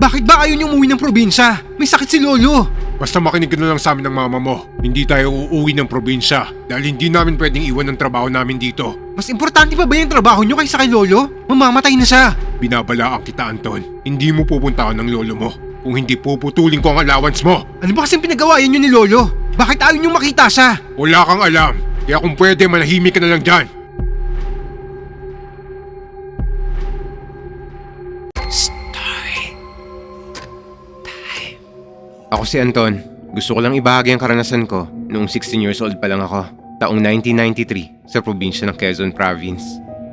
Bakit ba ayaw niyo umuwi ng probinsya? May sakit si Lolo. Basta makinig ka na lang sa amin ng mama mo. Hindi tayo uuwi ng probinsya dahil hindi namin pwedeng iwan ang trabaho namin dito. Mas importante pa ba yung trabaho niyo kaysa kay Lolo? Mamamatay na siya. Binabalaan kita Anton. Hindi mo pupuntahan ng lolo mo. Kung hindi puputulin ko ang allowance mo. Ano ba kasing pinagawayan niyo ni Lolo? Bakit ayaw niyo makita siya? Wala kang alam. Kaya kung pwede manahimik ka na lang dyan. Ako si Anton. Gusto ko lang ibahagi ang karanasan ko noong 16 years old pa lang ako. Taong 1993 sa probinsya ng Quezon Province.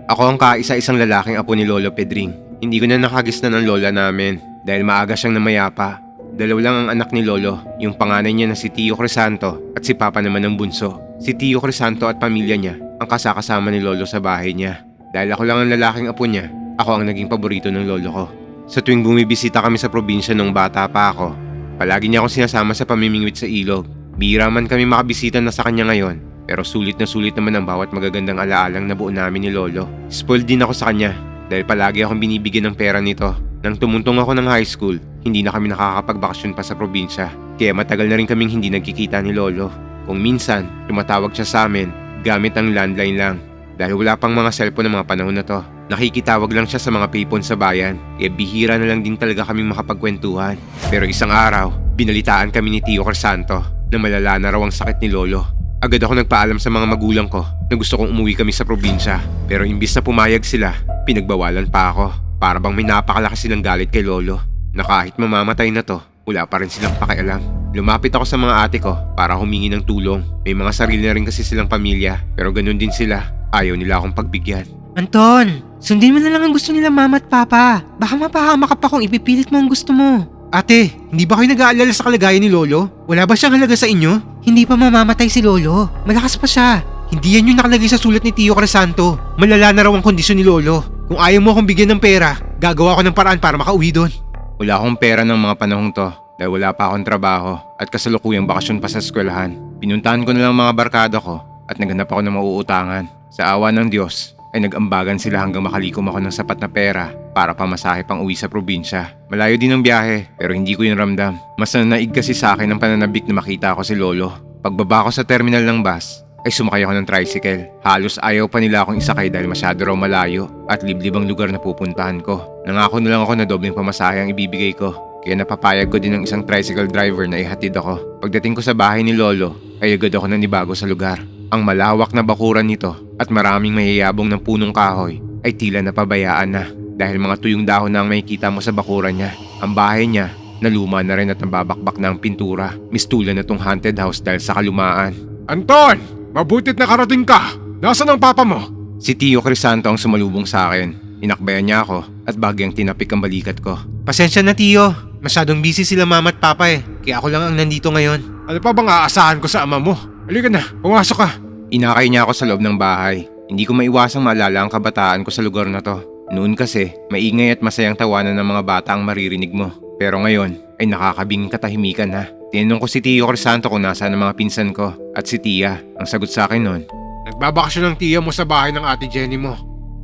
Ako ang kaisa-isang lalaking apo ni Lolo Pedring. Hindi ko na nakagisnan ang lola namin dahil maaga siyang namayapa. Dalaw lang ang anak ni Lolo, yung panganay niya na si Tio Crisanto at si Papa naman ng bunso. Si Tio Crisanto at pamilya niya ang kasakasama ni Lolo sa bahay niya. Dahil ako lang ang lalaking apo niya, ako ang naging paborito ng lolo ko. Sa tuwing bumibisita kami sa probinsya nung bata pa ako, Palagi niya akong sinasama sa pamimingwit sa ilog. Bihira man kami makabisita na sa kanya ngayon, pero sulit na sulit naman ang bawat magagandang alaalang nabuo namin ni Lolo. Spoiled din ako sa kanya dahil palagi akong binibigyan ng pera nito. Nang tumuntong ako ng high school, hindi na kami nakakapagbakasyon pa sa probinsya. Kaya matagal na rin kaming hindi nagkikita ni Lolo. Kung minsan, tumatawag siya sa amin gamit ang landline lang. Dahil wala pang mga cellphone ng mga panahon na to. Nakikitawag lang siya sa mga payphone sa bayan, kaya bihira na lang din talaga kaming makapagkwentuhan. Pero isang araw, binalitaan kami ni Tio Crisanto na malala na raw ang sakit ni Lolo. Agad ako nagpaalam sa mga magulang ko na gusto kong umuwi kami sa probinsya. Pero imbis na pumayag sila, pinagbawalan pa ako. Para bang may napakalaki silang galit kay Lolo. Na kahit mamamatay na to, wala pa rin silang pakialam. Lumapit ako sa mga ate ko para humingi ng tulong. May mga sarili na rin kasi silang pamilya, pero ganun din sila. Ayaw nila akong pagbigyan. Anton, sundin mo na lang ang gusto nila mama at papa. Baka mapahamak ka pa kung ipipilit mo ang gusto mo. Ate, hindi ba kayo nag-aalala sa kalagayan ni Lolo? Wala ba siyang halaga sa inyo? Hindi pa mamamatay si Lolo. Malakas pa siya. Hindi yan yung nakalagay sa sulat ni Tio Crisanto. Malala na raw ang kondisyon ni Lolo. Kung ayaw mo akong bigyan ng pera, gagawa ko ng paraan para makauwi doon. Wala akong pera ng mga panahong to dahil wala pa akong trabaho at kasalukuyang bakasyon pa sa eskwelahan. Pinuntahan ko na lang ang mga barkada ko at naghanap ako ng mauutangan. Sa awa ng Diyos ay nag-ambagan sila hanggang makalikom ako ng sapat na pera para pamasahe pang uwi sa probinsya. Malayo din ang biyahe pero hindi ko yun ramdam. Mas nanaig kasi sa akin ang pananabik na makita ko si Lolo. Pagbaba ko sa terminal ng bus, ay sumakay ako ng tricycle. Halos ayaw pa nila akong isakay dahil masyado raw malayo at liblib ang lugar na pupuntahan ko. Nangako na lang ako na dobleng pamasahe ang ibibigay ko. Kaya napapayag ko din ng isang tricycle driver na ihatid ako. Pagdating ko sa bahay ni Lolo, ay agad ako nanibago sa lugar. Ang malawak na bakuran nito at maraming mayayabong ng punong kahoy ay tila napabayaan na dahil mga tuyong dahon na ang makikita mo sa bakuran niya. Ang bahay niya, naluma na rin at nababakbak na ang pintura. Mistula na tong haunted house dahil sa kalumaan. Anton! Mabutit na karating ka! Nasaan ang papa mo? Si Tio Crisanto ang sumalubong sa akin. Inakbayan niya ako at bagyang tinapik ang balikat ko. Pasensya na Tio. Masyadong busy sila mama at papa eh. Kaya ako lang ang nandito ngayon. Ano pa bang aasahan ko sa ama mo? Halika na, pumasok ka. Inakay niya ako sa loob ng bahay. Hindi ko maiwasang maalala ang kabataan ko sa lugar na to. Noon kasi, maingay at masayang tawanan ng mga bata ang maririnig mo. Pero ngayon, ay nakakabinging katahimikan ha. Tinanong ko si Tio Crisanto kung nasaan ang mga pinsan ko at si Tia. Ang sagot sa akin noon, Nagbabakasyon ng tiya mo sa bahay ng ate Jenny mo.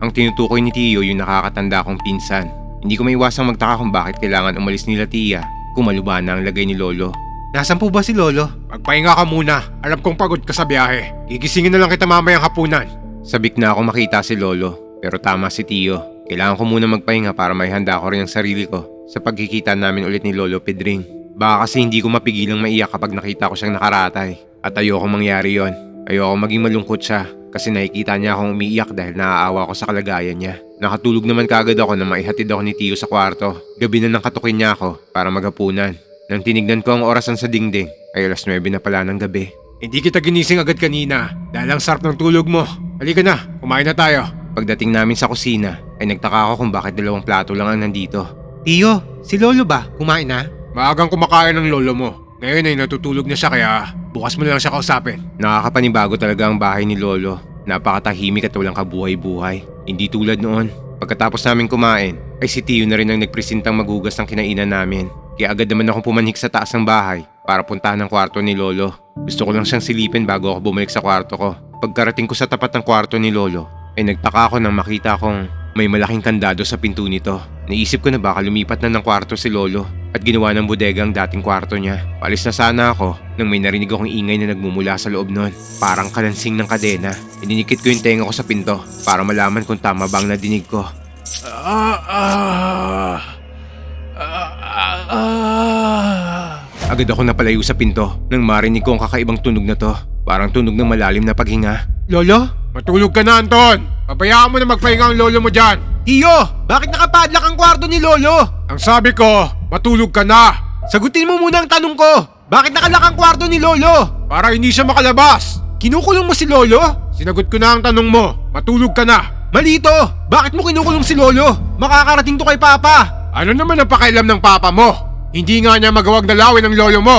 ang tinutukoy ni Tio yung nakakatanda kong pinsan. Hindi ko maiwasang magtaka kung bakit kailangan umalis nila Tia kung malubhan na ang lagay ni Lolo. Nasaan po ba si Lolo? Magpahinga ka muna. Alam kong pagod ka sa biyahe. Gigisingin na lang kita mamayang hapunan. Sabik na ako makita si Lolo, pero tama si Tio. Kailangan ko muna magpahinga para may handa ko rin ang sarili ko sa pagkikita namin ulit ni Lolo Pedring. Baka kasi hindi ko mapigilang maiyak kapag nakita ko siyang nakaratay. At ayoko mangyari yon. Ayoko maging malungkot siya kasi nakikita niya akong umiiyak dahil naaawa ko sa kalagayan niya. Nakatulog naman kagad ako na maihatid ako ni Tio sa kwarto. Gabi na nang katukin niya ako para maghapunan. Nang tinignan ko ang orasan sa dingding, ay alas 9 na pala ng gabi. Hindi kita ginising agad kanina dahil ang sarap ng tulog mo. Halika na, kumain na tayo. Pagdating namin sa kusina, ay nagtaka ako kung bakit dalawang plato lang ang nandito. Tio, si Lolo ba? Kumain na? Maagang kumakain ng lolo mo. Ngayon ay natutulog na siya kaya bukas mo na lang siya kausapin. Nakakapanibago talaga ang bahay ni Lolo. Napakatahimik at walang kabuhay-buhay. Hindi tulad noon. Pagkatapos namin kumain, ay si Tio na rin ang nagpresentang magugas ng kinainan namin. Kaya agad naman akong pumanhik sa taas ng bahay para puntahan ang kwarto ni Lolo. Gusto ko lang siyang silipin bago ako bumalik sa kwarto ko. Pagkarating ko sa tapat ng kwarto ni Lolo, ay nagtaka ako nang makita kong May malaking kandado sa pinto nito. Naisip ko na baka lumipat na ng kwarto si Lolo at ginawa ng bodega ang dating kwarto niya. Palis na sana ako nang may narinig akong ingay na nagmumula sa loob nun. Parang kalansing ng kadena. Ininikit ko yung tenga ko sa pinto para malaman kung tama ba ang nadinig ko. Ah, ah, ah, ah. Agad ako napalayo sa pinto nang marinig ko ang kakaibang tunog na to. Parang tunog ng malalim na paghinga. Lolo? Matulog ka na, Anton! Pabayaan mo na magpahinga ang lolo mo dyan! Tiyo! Bakit nakapadlock ang kwarto ni Lolo? Ang sabi ko, matulog ka na! Sagutin mo muna ang tanong ko! Bakit nakalock ang kwarto ni Lolo? Para hindi siya makalabas! Kinukulong mo si Lolo? Sinagot ko na ang tanong mo, matulog ka na! Mali to! Bakit mo kinukulong si Lolo? Makakarating to kay Papa! Ano naman ang pakialam ng papa mo? Hindi nga niya magawag dalawin ang lolo mo!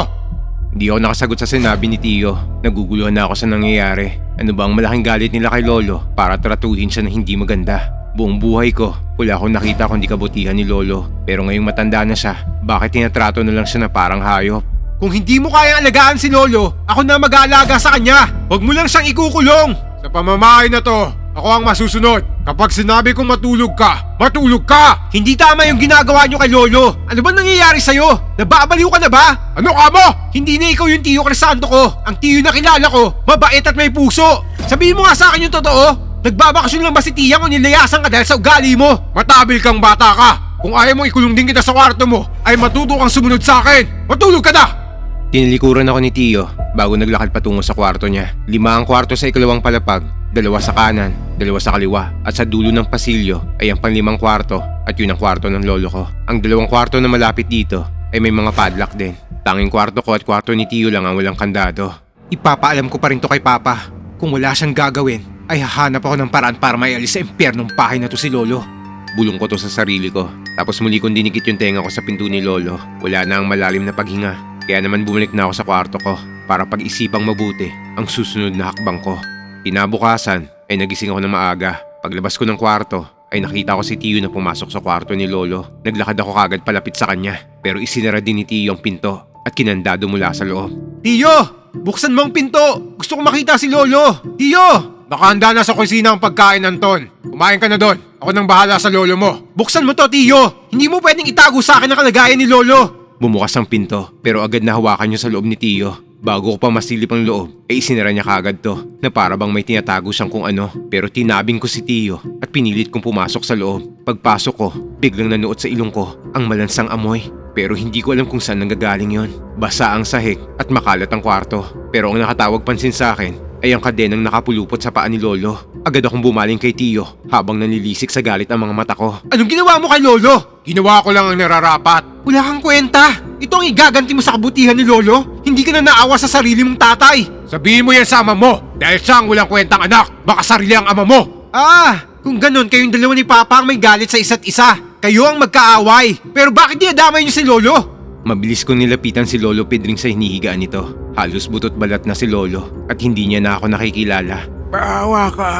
Hindi ako nakasagot sa sinabi ni Tio. Naguguluhan na ako sa nangyayari. Ano ba ang malaking galit nila kay Lolo para tratuhin siya na hindi maganda? Buong buhay ko, wala akong nakita kundi kabutihan ni Lolo. Pero ngayong matanda na siya, bakit tinatrato na lang siya na parang hayop? Kung hindi mo kayang alagaan si Lolo, ako na mag-aalaga sa kanya! Huwag mo lang siyang ikukulong! Sa pamamahay na to, ako ang masusunod. Kapag sinabi kong matulog ka, matulog ka! Hindi tama yung ginagawa niyo kay Lolo! Ano ba nangyayari sa'yo? Nababaliw ka na ba? Ano ka mo? Hindi na ikaw yung Tiyo Crisanto ko. Ang Tiyo na kilala ko, mabait at may puso. Sabihin mo nga sa akin yung totoo. Nagbabakasyon lang ba si Tiyang o nilayasan ka dahil sa ugali mo? Matabil kang bata ka! Kung ayaw mo ikulong din kita sa kwarto mo, ay matuto kang sumunod sa akin! Matulog ka na! Tinilikuran ako ni Tio bago naglakad patungo sa kwarto niya. Lima ang kwarto sa ikalawang palapag, dalawa sa kanan, dalawa sa kaliwa, at sa dulo ng pasilyo ay ang panlimang kwarto at yun ang kwarto ng lolo ko. Ang dalawang kwarto na malapit dito ay may mga padlock din. Tanging kwarto ko at kwarto ni Tio lang ang walang kandado. Ipapaalam ko pa rin to kay Papa. Kung wala siyang gagawin, ay hahanap ako ng paraan para maialis sa impyernong bahay na to si Lolo. Bulong ko to sa sarili ko. Tapos muli kong dinikit yung tenga ko sa pinto ni Lolo. Wala na ang malalim na paghinga. Kaya naman bumalik na ako sa kwarto ko para pag-isipang mabuti ang susunod na hakbang ko. Kinabukasan ay nagising ako ng maaga. Paglabas ko ng kwarto ay nakita ko si Tiyo na pumasok sa kwarto ni Lolo. Naglakad ako kagad palapit sa kanya pero isinara din ni Tiyo ang pinto at kinandado mula sa loob. Tiyo! Buksan mo ang pinto! Gusto ko makita si Lolo! Tiyo! Nakahanda na sa kusina ang pagkain, Anton. Kumain ka na doon. Ako nang bahala sa lolo mo. Buksan mo to, Tiyo! Hindi mo pwedeng itago sa akin ang kalagayan ni Lolo! Bumukas ang pinto pero agad na hawakan niya sa loob ni Tiyo. Bago ko pa masilip ang loob, ay isinara niya kagad to na para bang may tinatago siyang kung ano. Pero tinabing ko si Tiyo at pinilit kong pumasok sa loob. Pagpasok ko, biglang nanuot sa ilong ko ang malansang amoy. Pero hindi ko alam kung saan nanggagaling yon. Basa ang sahig at makalat ang kwarto. Pero ang nakatawag pansin sa akin ay ang kadenang nakapulupot sa paa ni Lolo. Agad akong bumaling kay Tiyo habang nanilisik sa galit ang mga mata ko. Anong ginawa mo kay Lolo? Ginawa ko lang ang nararapat. Wala kang kwenta! Ito ang igaganti mo sa kabutihan ni Lolo? Hindi ka na naawa sa sarili mong tatay! Sabihin mo yan sa ama mo dahil siya ang walang kwentang anak. Baka sarili ang ama mo. Ah! Kung ganun, kayong dalawa ni Papa ang may galit sa isa't isa. Kayo ang magkaaway. Pero bakit dinadamay niyo si Lolo? Mabilis kong nilapitan si Lolo Pedring sa hinihigaan nito. Halos butot balat na si Lolo at hindi niya na ako nakikilala. Paawa ka.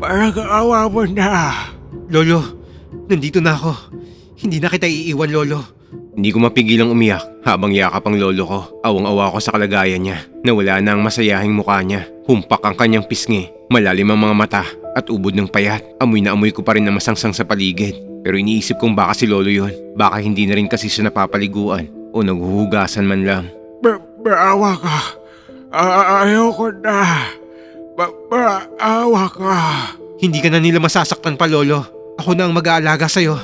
Parang kaawa mo na. Lolo, nandito na ako. Hindi na kita iiwan, Lolo. Hindi ko mapigilang umiyak habang yakap ang lolo ko. Awang-awa ko sa kalagayan niya na wala na ang masayahing mukha niya. Humpak ang kanyang pisngi, malalim ang mga mata at ubod ng payat. Amoy na amoy ko pa rin na masangsang sa paligid. Pero iniisip kong baka si lolo yon. Baka hindi na rin kasi siya napapaliguan o naghuhugasan man lang. Paawa ka. Ayaw ko na. Paawa ka. Hindi ka na nila masasaktan pa, Lolo. Ako na ang mag-aalaga sa'yo.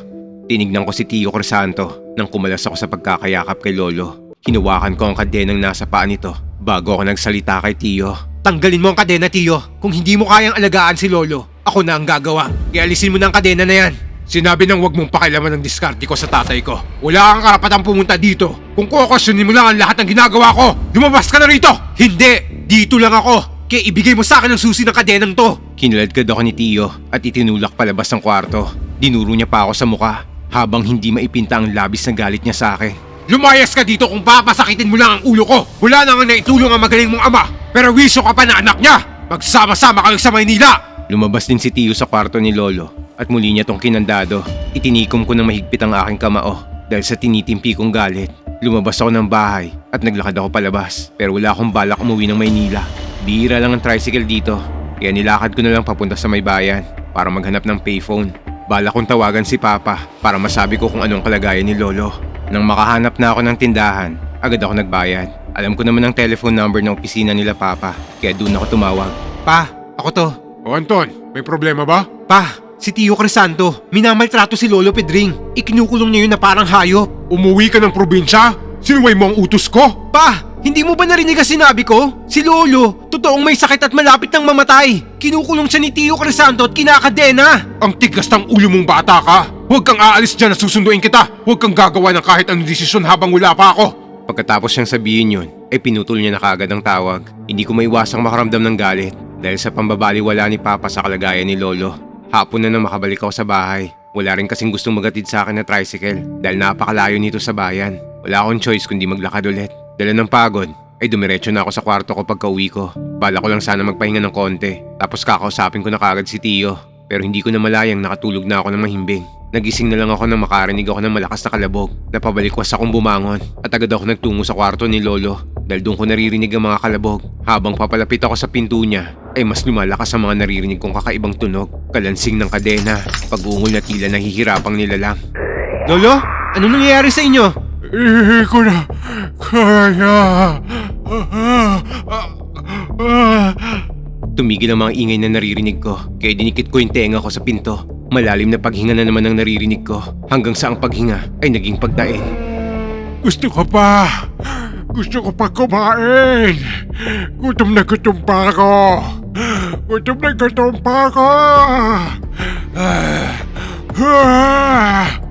Tinignan ko si Tio Crisanto nang kumalas ako sa pagkakayakap kay Lolo. Hinawakan ko ang kadenang nasa paa nito bago ako nagsalita kay Tio. Tanggalin mo ang kadena, Tiyo. Kung hindi mo kayang alagaan si Lolo, ako na ang gagawa. Ialisin mo na ang kadena na yan. Sinabi nang wag mong pakialaman ng diskarte ko sa tatay ko. Wala kang karapatang pumunta dito. Kung kukosyonin mo lang ang lahat ng ginagawa ko, lumabas ka na rito! Hindi! Dito lang ako! Kaya ibigay mo sa akin ang susi ng kadenang to! Kinaladkad ako ni Tio at itinulak palabas ng kwarto. Dinuro niya pa ako sa muka habang hindi maipinta ang labis na galit niya sa akin. Lumayas ka dito kung papasakitin mo lang ang ulo ko. Wala na nga naitulong ang magaling mong ama. Pero wisyo ka pa na anak niya. Magsama-sama kayo sa Maynila. Lumabas din si Tio sa kwarto ni Lolo at muli niya tong kinandado. Itinikom ko ng mahigpit ang aking kamao dahil sa tinitimpi kong galit. Lumabas ako ng bahay at naglakad ako palabas pero wala akong balak umuwi ng Maynila. Bihira lang ang tricycle dito kaya nilakad ko na lang papunta sa may bayan para maghanap ng payphone. Bala kong tawagan si Papa para masabi ko kung anong kalagayan ni Lolo. Nang makahanap na ako ng tindahan, agad ako nagbayad. Alam ko naman ang telephone number ng opisina nila Papa, kaya doon ako tumawag. Pa, ako to. O Anton, may problema ba? Pa, si Tio Crisanto. Minamaltrato si Lolo Pedring. Ikinukulong niya yun na parang hayop. Umuwi ka ng probinsya? Sinuway mo ang utos ko? Pa, hindi mo ba narinig ang sinabi ko? Si Lolo, totoong may sakit at malapit ng mamatay. Kinukulong siya ni Tio Crisanto at kinakadena. Ang tigas ng ulo mong bata ka. Huwag kang aalis dyan na susunduin kita. Huwag kang gagawa ng kahit anong desisyon habang wala pa ako. Pagkatapos niyang sabihin yun, ay pinutol niya na kagad ang tawag. Hindi ko maiwasang makaramdam ng galit dahil sa pambabaliwala ni Papa sa kalagayan ni Lolo. Hapon na nang makabalik ako sa bahay. Wala rin kasing gustong magatid sa akin na tricycle dahil napakalayo nito sa bayan. Wala akong choice kundi maglakad ulit. Dala ng pagod, ay dumiretso na ako sa kwarto ko pagka uwi ko. Bala ko lang sana magpahinga ng konti. Tapos kakausapin ko na kagad si Tio. Pero hindi ko na malayang nakatulog na ako ng mahimbing. Nagising na lang ako nang makarinig ako ng malakas na kalabog. Napabalikwas akong bumangon at agad ako nagtungo sa kwarto ni Lolo dahil doon ko naririnig ang mga kalabog. Habang papalapit ako sa pinto niya, ay mas lumalakas ang mga naririnig kong kakaibang tunog. Kalansing ng kadena, pag-uungol na tila nahihirapang nilalang. Lolo, ano nangyayari sa inyo? Hindi ko na kaya. Tumigil ang mga ingay na naririnig ko, kaya dinikit ko yung tenga ko sa pinto. Malalim na paghinga na naman ang naririnig ko, hanggang sa ang paghinga ay naging pagdain. Gusto ko pa. Gusto ko pa kumain. Gutom na gutom pa ako. Gutom na gutom pa ako. Ah. Ah.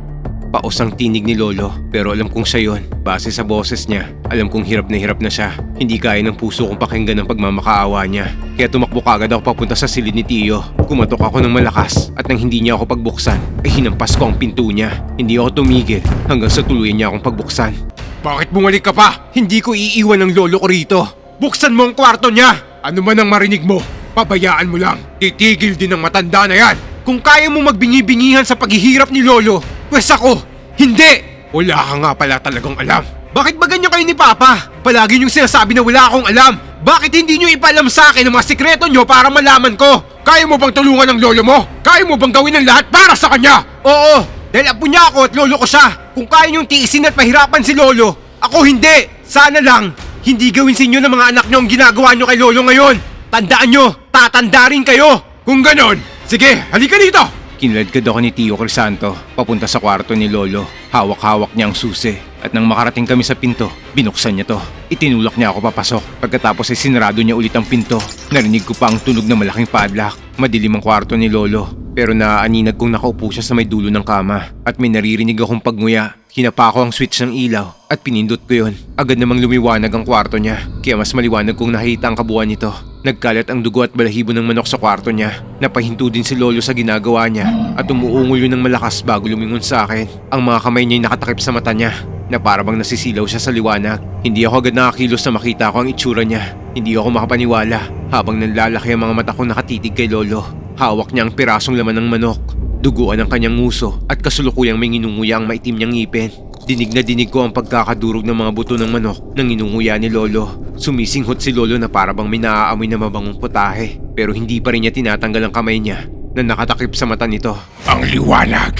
Paos ang tinig ni Lolo, pero alam kong siya yon. Base sa boses niya, alam kong hirap na hirap na siya. Hindi kaya ng puso kong pakinggan ang pagmamakaawa niya. Kaya tumakbo kagad ako papunta sa silid ni Tio. Kumatok ako ng malakas at nang hindi niya ako pagbuksan, ay hinampas ko ang pinto niya. Hindi ako tumigil hanggang sa tuluyan niya akong pagbuksan. Bakit bumalik ka pa? Hindi ko iiwan ang lolo ko rito. Buksan mo ang kwarto niya! Ano man ang marinig mo, pabayaan mo lang. Titigil din ang matanda na yan. Kung kaya mo magbingi-bingihan sa paghihirap ni Lolo, pwes ako, hindi! Wala ka nga pala talagang alam. Bakit ba ganyan kayo ni Papa? Palagi niyong sinasabi na wala akong alam. Bakit hindi niyo ipalam sa akin ang mga sikreto niyo para malaman ko? Kaya mo bang tulungan ng lolo mo? Kaya mo bang gawin ang lahat para sa kanya? Oo, dahil apo niya ako at lolo ko siya. Kung kaya niyong tiisin at pahirapan si Lolo, ako hindi. Sana lang, hindi gawin sa inyo ng mga anak niyo ang ginagawa niyo kay Lolo ngayon. Tandaan niyo, tatanda rin kayo. Kung ganon, sige, halika dito! Kinaladkad ako ni Tio Crisanto papunta sa kwarto ni Lolo. Hawak-hawak niya ang susi. At nang makarating kami sa pinto, binuksan niya to. Itinulak niya ako papasok. Pagkatapos ay sinarado niya ulit ang pinto. Narinig ko pa ang tunog ng malaking padlock. Madilim ang kwarto ni Lolo. Pero naaaninag kong nakaupo siya sa may dulo ng kama. At may naririnig akong pagnguya. Hinapa ko ang switch ng ilaw at pinindot ko yon. Agad namang lumiwanag ang kwarto niya. Kaya mas maliwanag kong nakita ang kabuuan nito. Nagkalat ang dugo at balahibo ng manok sa kwarto niya. Napahinto din si Lolo sa ginagawa niya at umuungol yun ng malakas bago lumingon sa akin. Ang mga kamay niya ay nakatakip sa mata niya na para bang nasisilaw siya sa liwanag. Hindi ako agad nakakilos na makita ko ang itsura niya. Hindi ako makapaniwala habang nanlalaki ang mga mata kong nakatitig kay Lolo. Hawak niya ang pirasong laman ng manok. Duguan ang kanyang nguso at kasulukuyang may nginunguya ang maitim niyang ngipin. Dinig na dinig ko ang pagkakadurog ng mga buto ng manok ng inunguya ni Lolo. Sumisinghot si Lolo na para bang may naaamoy na mabangong putahe. Pero hindi pa rin niya tinatanggal ang kamay niya na nakatakip sa mata nito. Ang liwanag!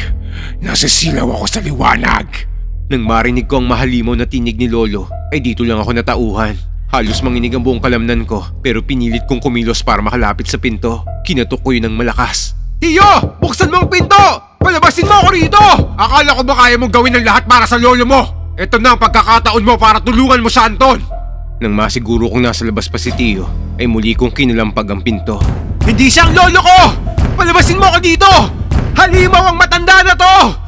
Nasisilaw ako sa liwanag! Nang marinig ko ang mahalimaw na tinig ni Lolo, ay dito lang ako natauhan. Halos manginig ang buong kalamnan ko, pero pinilit kong kumilos para makalapit sa pinto. Kinatok ko yun ng malakas. Tiyo! Buksan mo ang pinto! Palabasin mo ako rito! Akala ko ba kaya mong gawin ang lahat para sa lolo mo? Ito na ang pagkakataon mo para tulungan mo sa Anton! Nang masiguro kong nasa labas pa si Tio, ay muli kong kinalampag ang pinto. Hindi siyang lolo ko! Palabasin mo ako dito! Halimaw ang matanda na to!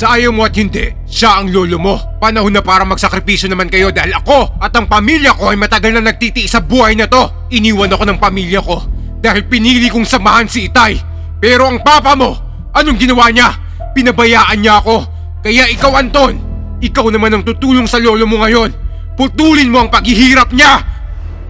Sa ayaw mo at hindi, siya ang lolo mo. Panahon na para magsakripisyo naman kayo dahil ako at ang pamilya ko ay matagal na nagtitiis sa buhay na to. Iniwan ako ng pamilya ko dahil pinili kong samahan si Itay. Pero ang papa mo, anong ginawa niya? Pinabayaan niya ako. Kaya ikaw Anton, ikaw naman ang tutulong sa lolo mo ngayon. Putulin mo ang paghihirap niya!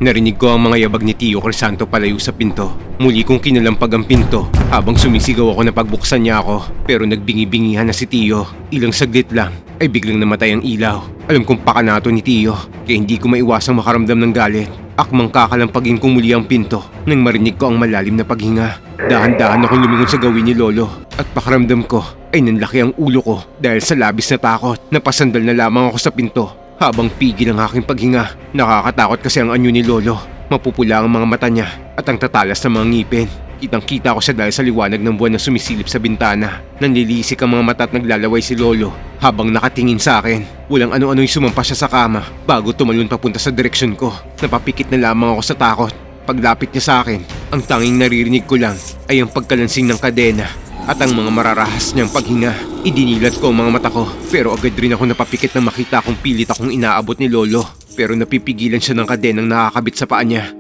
Narinig ko ang mga yabag ni Tio Crisanto palayo sa pinto. Muli kong kinalampag ang pinto habang sumisigaw ako na pagbuksan niya ako. Pero nagbingi-bingihan na si Tio. Ilang saglit lang ay biglang namatay ang ilaw. Alam kong pakanato ni Tio kaya hindi ko maiwasang makaramdam ng galit. Akmang kakalampagin ko muli ang pinto nang marinig ko ang malalim na paghinga. Dahan-dahan akong lumingon sa gawin ni Lolo at pakaramdam ko ay nanlaki ang ulo ko dahil sa labis na takot. Napasandal na lamang ako sa pinto habang pigil ang aking paghinga. Nakakatakot kasi ang anyo ni Lolo. Mapupula ang mga mata niya at ang tatalas ng mga ngipin. Kitang kita ko siya dahil sa liwanag ng buwan na sumisilip sa bintana. Nanlilisik ang mga mata at naglalaway si Lolo habang nakatingin sa akin. Walang ano-ano'y sumampa siya sa kama bago tumalon papunta sa direksyon ko. Napapikit na lamang ako sa takot. Paglapit niya sa akin, ang tanging naririnig ko lang ay ang pagkalansing ng kadena at ang mga mararahas niyang paghinga. Idinilat ko ang mga mata ko pero agad rin ako napapikit nang makita kong pilit akong inaabot ni Lolo. Pero napipigilan siya ng kadenang nakakabit sa paa niya.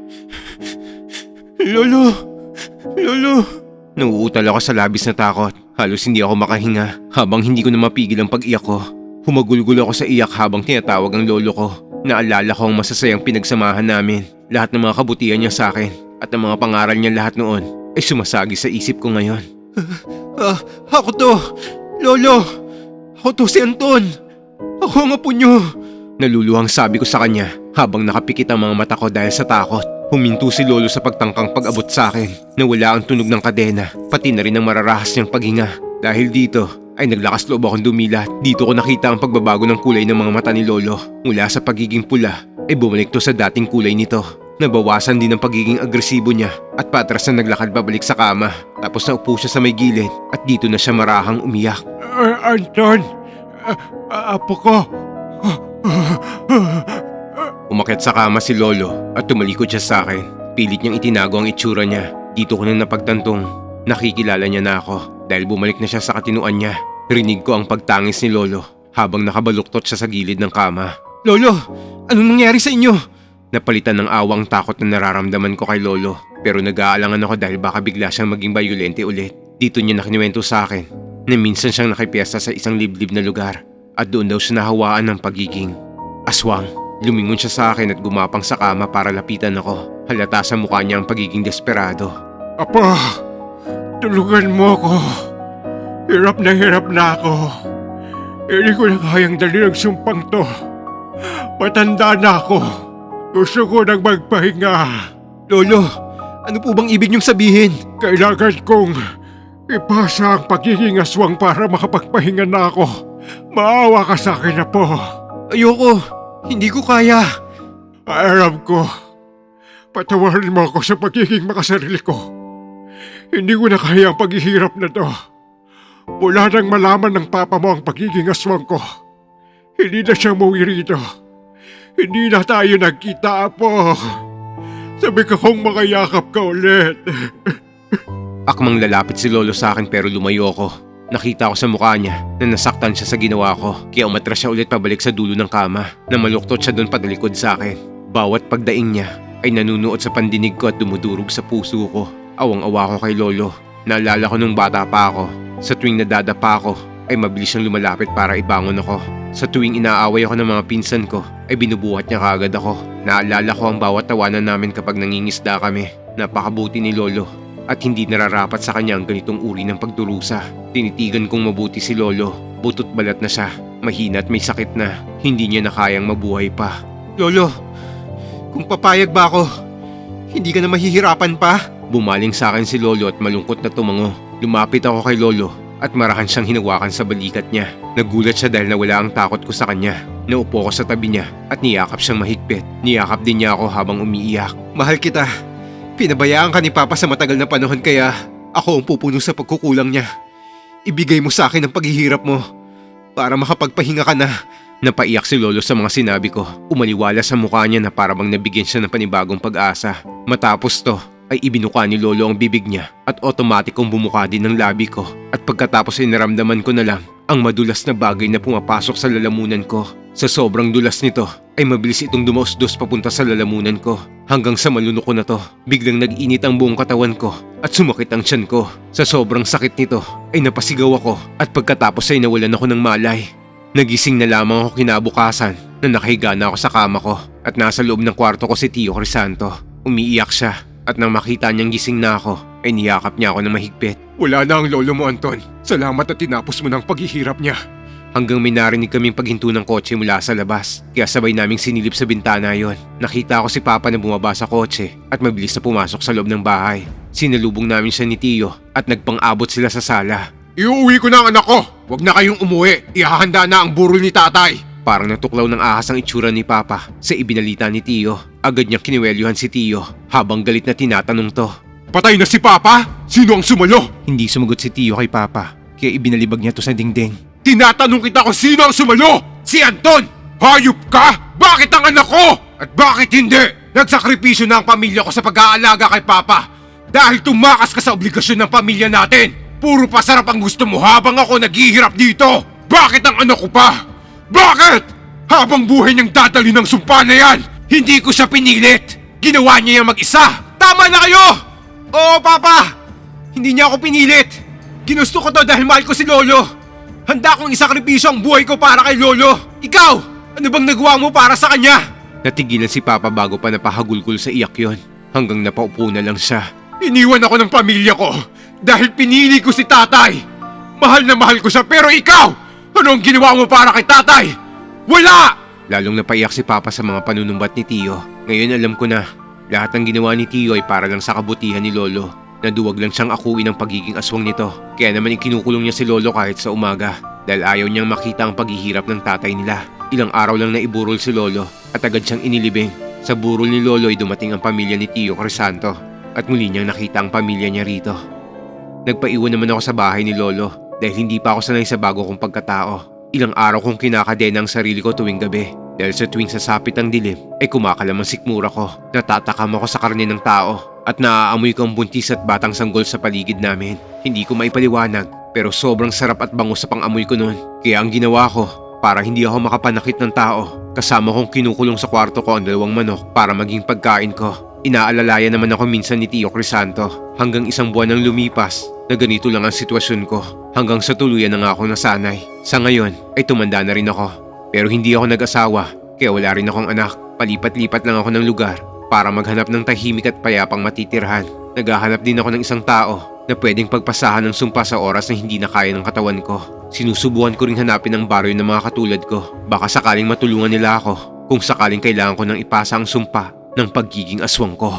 Lolo! Lolo! Nauutal ako sa labis na takot. Halos hindi ako makahinga habang hindi ko na mapigil ang pag-iyak ko. Humagulgul ako sa iyak habang tinatawag ang lolo ko. Naalala ko ang masasayang pinagsamahan namin. Lahat ng mga kabutihan niya sa akin at ang mga pangaral niya lahat noon ay sumasagi sa isip ko ngayon. Ah, ako to! Lolo! Ako to si Anton! Ako ang apo niyo! Naluluhang sabi ko sa kanya habang nakapikit ang mga mata ko dahil sa takot. Huminto si Lolo sa pagtangkang pag-abot sa akin na wala ang tunog ng kadena, pati na rin ang mararahas niyang paghinga. Dahil dito ay naglakas loob akong dumilat. Dito ko nakita ang pagbabago ng kulay ng mga mata ni Lolo. Mula sa pagiging pula ay bumalik to sa dating kulay nito. Nabawasan din ang pagiging agresibo niya at patras na naglakad pabalik sa kama. Tapos naupo siya sa may gilid at dito na siya marahang umiyak. Anton! apo ko! Umakyat sa kama si Lolo at tumalikod siya sa akin. Pilit niyang itinago ang itsura niya. Dito ko na napagtantong. Nakikilala niya na ako dahil bumalik na siya sa katinuan niya. Rinig ko ang pagtangis ni Lolo habang nakabaluktot siya sa gilid ng kama. Lolo! Anong nangyari sa inyo? Napalitan ng awang takot na nararamdaman ko kay Lolo pero nag-aalangan ako dahil baka bigla siyang maging bayolente ulit. Dito niya nakinuwento sa akin na minsan siyang nakipiesta sa isang liblib na lugar at doon daw siya nahawaan ng pagiging aswang. Lumingon siya sa akin at gumapang sa kama para lapitan ako. Halata sa mukha niya ang pagiging desperado. Apo! Tulungan mo ako! Hirap na hirap na ako. Hindi ko na kayang dali ng sumpang to. Matanda na ako. Gusto ko nang magpahinga. Lolo, ano po bang ibig niyong sabihin? Kailangan kong ipasa ang pagiging aswang para makapagpahinga na ako. Maawa ka sa akin na po. Ayoko, hindi ko kaya. Alam ko. Patawarin mo ako sa pagiging makasarili ko. Hindi ko na kaya ang paghihirap na to. Mula nang malaman ng papa mo ang pagiging aswang ko. Hindi na siya umuwi rito. Hindi na tayo nagkita, Apo. Sabi ko kong makayakap ka ulit. Akmang lalapit si Lolo sa akin pero lumayo ako. Nakita ko sa mukha niya na nasaktan siya sa ginawa ko kaya umatras siya ulit pabalik sa dulo ng kama na maluktot siya doon padalikod sa akin. Bawat pagdaing niya ay nanunuot sa pandinig ko at dumudurog sa puso ko. Awang-awa ko kay Lolo. Naalala ko nung bata pa ako. Sa tuwing nadadapa ako ay mabilis siyang lumalapit para ibangon ako. Sa tuwing inaaway ako ng mga pinsan ko ay binubuhat niya kagad ako. Naalala ko ang bawat tawanan namin kapag nangingisda kami. Napakabuti ni Lolo at hindi nararapat sa kanya ang ganitong uri ng pagdurusa. Tinitigan kong mabuti si Lolo. Butot balat na siya. Mahina at may sakit na. Hindi niya na kayang mabuhay pa. Lolo, kung papayag ba ako, hindi ka na mahihirapan pa? Bumaling sa akin si Lolo at malungkot na tumango. Lumapit ako kay Lolo at marahan siyang hinawakan sa balikat niya. Nagulat siya dahil nawala ang takot ko sa kanya. Naupo ko sa tabi niya at niyakap siyang mahigpit. Niyakap din niya ako habang umiiyak. Mahal kita. Pinabayaan ka ni Papa sa matagal na panahon kaya ako ang pupuno sa pagkukulang niya. Ibigay mo sa akin ang paghihirap mo para makapagpahinga ka na. Napaiyak si Lolo sa mga sinabi ko. Umaliwala sa mukha niya na parang nabigyan siya ng panibagong pag-asa. Matapos to, ay ibinuka ni Lolo ang bibig niya at otomatikong bumuka din ng labi ko. At pagkatapos ay naramdaman ko na lang ang madulas na bagay na pumapasok sa lalamunan ko. Sa sobrang dulas nito ay mabilis itong dumausdos papunta sa lalamunan ko. Hanggang sa malunok ko na to, biglang nag-init ang buong katawan ko at sumakit ang tiyan ko. Sa sobrang sakit nito ay napasigaw ako at pagkatapos ay nawalan ako ng malay. Nagising na lamang ako kinabukasan na nakahiga na ako sa kama ko at nasa loob ng kwarto ko si Tio Crisanto. Umiiyak siya at nang makita niyang gising na ako ay niyakap niya ako ng mahigpit. Wala na ang lolo mo, Anton. Salamat at tinapos mo ng paghihirap niya. Hanggang may narinig kaming paghinto ng kotse mula sa labas. Kaya sabay naming sinilip sa bintana yon. Nakita ko si Papa na bumaba sa kotse at mabilis na pumasok sa loob ng bahay. Sinalubong namin siya ni Tio at nagpang-abot sila sa sala. Iuwi ko na ang anak ko. Huwag na kayong umuwi. Ihahanda na ang burol ni tatay. Parang natuklaw ng ahas ang itsura ni Papa sa ibinalita ni Tio. Agad niyang kinuwelyuhan si Tio habang galit na tinatanong to. Patay na si Papa? Sino ang sumalo? Hindi sumagot si Tio kay Papa kaya ibinalibag niya to sa dingding. Tinatanong kita kung sino ang sumalo! Si Anton! Hayop ka! Bakit ang anak ko? At bakit hindi? Nagsakripisyo na ang pamilya ko sa pag-aalaga kay Papa dahil tumakas ka sa obligasyon ng pamilya natin. Puro pasarap ang gusto mo habang ako naghihirap dito. Bakit ang anak ko pa? Bakit? Habang buhay niyang dadali ng sumpa na yan, hindi ko siya pinilit. Ginawa niya yung mag-isa. Tama na kayo! Oo, Papa! Hindi niya ako pinilit. Ginusto ko to dahil mahal ko si Lolo. Handa kong isakripisyo ang buhay ko para kay Lolo. Ikaw! Ano bang nagawa mo para sa kanya? Natigilan si Papa bago pa napahagulgol sa iyak yon hanggang napaupo na lang siya. Iniwan ako ng pamilya ko dahil pinili ko si tatay. Mahal na mahal ko siya pero ikaw! Ano ang ginawa mo para kay tatay? Wala! Lalong napaiyak si Papa sa mga panunumbat ni Tio. Ngayon alam ko na, lahat ng ginawa ni Tio ay para lang sa kabutihan ni Lolo. Naduwag lang siyang akuin ang pagiging aswang nito. Kaya naman ikinukulong niya si Lolo kahit sa umaga. Dahil ayaw niyang makita ang paghihirap ng tatay nila. Ilang araw lang na iburol si Lolo at agad siyang inilibing. Sa burol ni Lolo ay dumating ang pamilya ni Tio Crisanto at muli niyang nakita ang pamilya niya rito. Nagpaiwan naman ako sa bahay ni Lolo dahil hindi pa ako sanay sa bago kong pagkatao. Ilang araw kong kinakadena ang sarili ko tuwing gabi dahil sa tuwing sasapit ang dilim ay kumakalam ang sikmura ko. Natatakam ako sa karne ng tao at naaamoy ko ang buntis at batang sanggol sa paligid namin. Hindi ko maipaliwanag pero sobrang sarap at bango sa pangamoy ko noon. Kaya ang ginawa ko para hindi ako makapanakit ng tao. Kasama kong kinukulong sa kwarto ko ang dalawang manok para maging pagkain ko. Inaalalayan naman ako minsan ni Tio Crisanto hanggang isang buwan nang lumipas na ganito lang ang sitwasyon ko hanggang sa tuluyan na nga ako nasanay. Sa ngayon ay tumanda na rin ako pero hindi ako nag-asawa kaya wala rin akong anak. Palipat-lipat lang ako ng lugar para maghanap ng tahimik at payapang matitirhan. Naghahanap din ako ng isang tao na pwedeng pagpasahan ng sumpa sa oras na hindi na kaya ng katawan ko. Sinusubukan ko ring hanapin ang baryo ng mga katulad ko. Baka sakaling matulungan nila ako kung sakaling kailangan ko nang ipasa ang sumpa ng pagiging aswang ko.